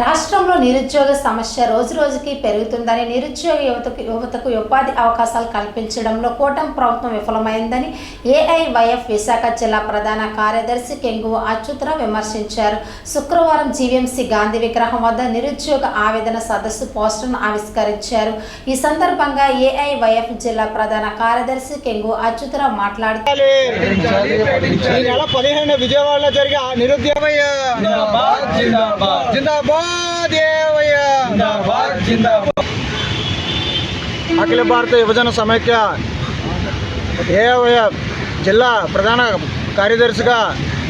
నిరుద్యోగ సమస్య రోజు రోజుకి పెరుగుతుందని నిరుద్యోగ యువతకు యువతకు ఉపాధి అవకాశాలు కల్పించడంలో కూటమి ప్రభుత్వం విఫలమైందని ఏఐవైఎఫ్ విశాఖ జిల్లా ప్రధాన కార్యదర్శి కెంగు అచ్యుతరావు విమర్శించారు. శుక్రవారం జీవీఎంసీ గాంధీ విగ్రహం వద్ద నిరుద్యోగ ఆవేదన సదస్సు పోస్టర్ను ఆవిష్కరించారు. ఈ సందర్భంగా ఏఐవైఎఫ్ జిల్లా ప్రధాన కార్యదర్శి కెంగు అచ్యుతరావు మాట్లాడుతూ ఈ నెల పదిహేను విజయవాడలో జరిగే ఆ నిరుద్యోగ అఖిల భారత యువజన సమైక్య ఏవయ్య? జిల్లా ప్రధాన కార్యదర్శిగా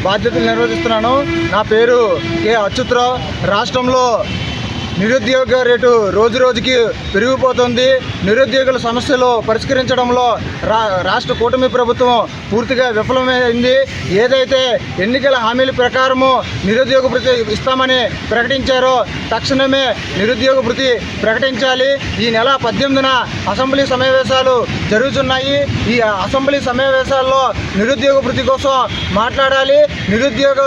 బాధ్యతలు నిర్వహిస్తున్నాను. నా పేరు కె. అచ్యుతరావు. రాష్ట్రంలో నిరుద్యోగ రేటు రోజు రోజుకి పెరిగిపోతుంది. నిరుద్యోగుల సమస్యలు పరిష్కరించడంలో రా రాష్ట్ర కూటమి ప్రభుత్వం పూర్తిగా విఫలమైంది. ఏదైతే ఎన్నికల హామీల ప్రకారము నిరుద్యోగ భృతి ఇస్తామని ప్రకటించారో తక్షణమే నిరుద్యోగ భృతి ప్రకటించాలి. ఈ నెల పద్దెనిమిదిన అసెంబ్లీ సమావేశాలు జరుగుతున్నాయి. ఈ అసెంబ్లీ సమావేశాల్లో నిరుద్యోగ భృతి కోసం మాట్లాడాలి. నిరుద్యోగ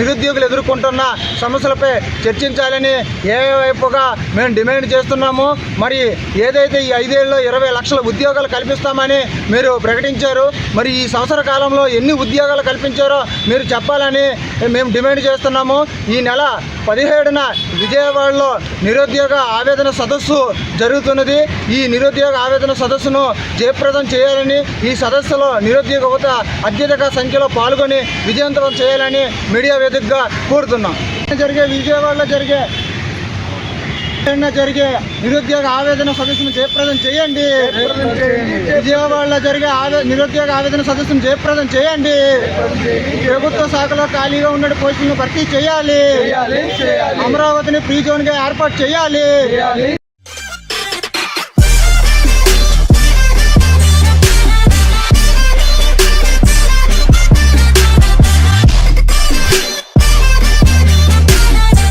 నిరుద్యోగులు ఎదుర్కొంటున్న సమస్యలపై చర్చించాలని ఏ వైపుగా మేము డిమాండ్ చేస్తున్నాము. మరి ఏదైతే ఈ ఐదేళ్ళలో ఇరవై లక్షల ఉద్యోగాలు కల్పిస్తామని మీరు ప్రకటించారు మరి ఈ సంవత్సర కాలంలో ఎన్ని ఉద్యోగాలు కల్పించారో మీరు చెప్పాలని మేము డిమాండ్ చేస్తున్నాము. ఈ నెల పదిహేడున విజయవాడలో నిరుద్యోగ ఆవేదన సదస్సు జరుగుతున్నది. ఈ నిరుద్యోగ ఆవేదన సదస్సును జయప్రదం చేయాలని ఈ సదస్సులో నిరుద్యోగ యువత అత్యధిక సంఖ్యలో పాల్గొని విజయవంతం చేయాలని మీడియా వేదికగా కోరుతున్నాం. జరిగే విజయవాడలో జరిగే జరిగే నిరుద్యోగ ఆవేదన సదస్సును జయప్రదం చేయండి. విజయవాడలో జరిగే నిరుద్యోగ ఆవేదన సదస్సును జయప్రదం చేయండి. ప్రభుత్వ శాఖలో ఖాళీగా ఉన్న పోస్టులను భర్తీ చేయాలి. అమరావతిని ఫ్రీ జోన్గా ఏర్పాటు చేయాలి.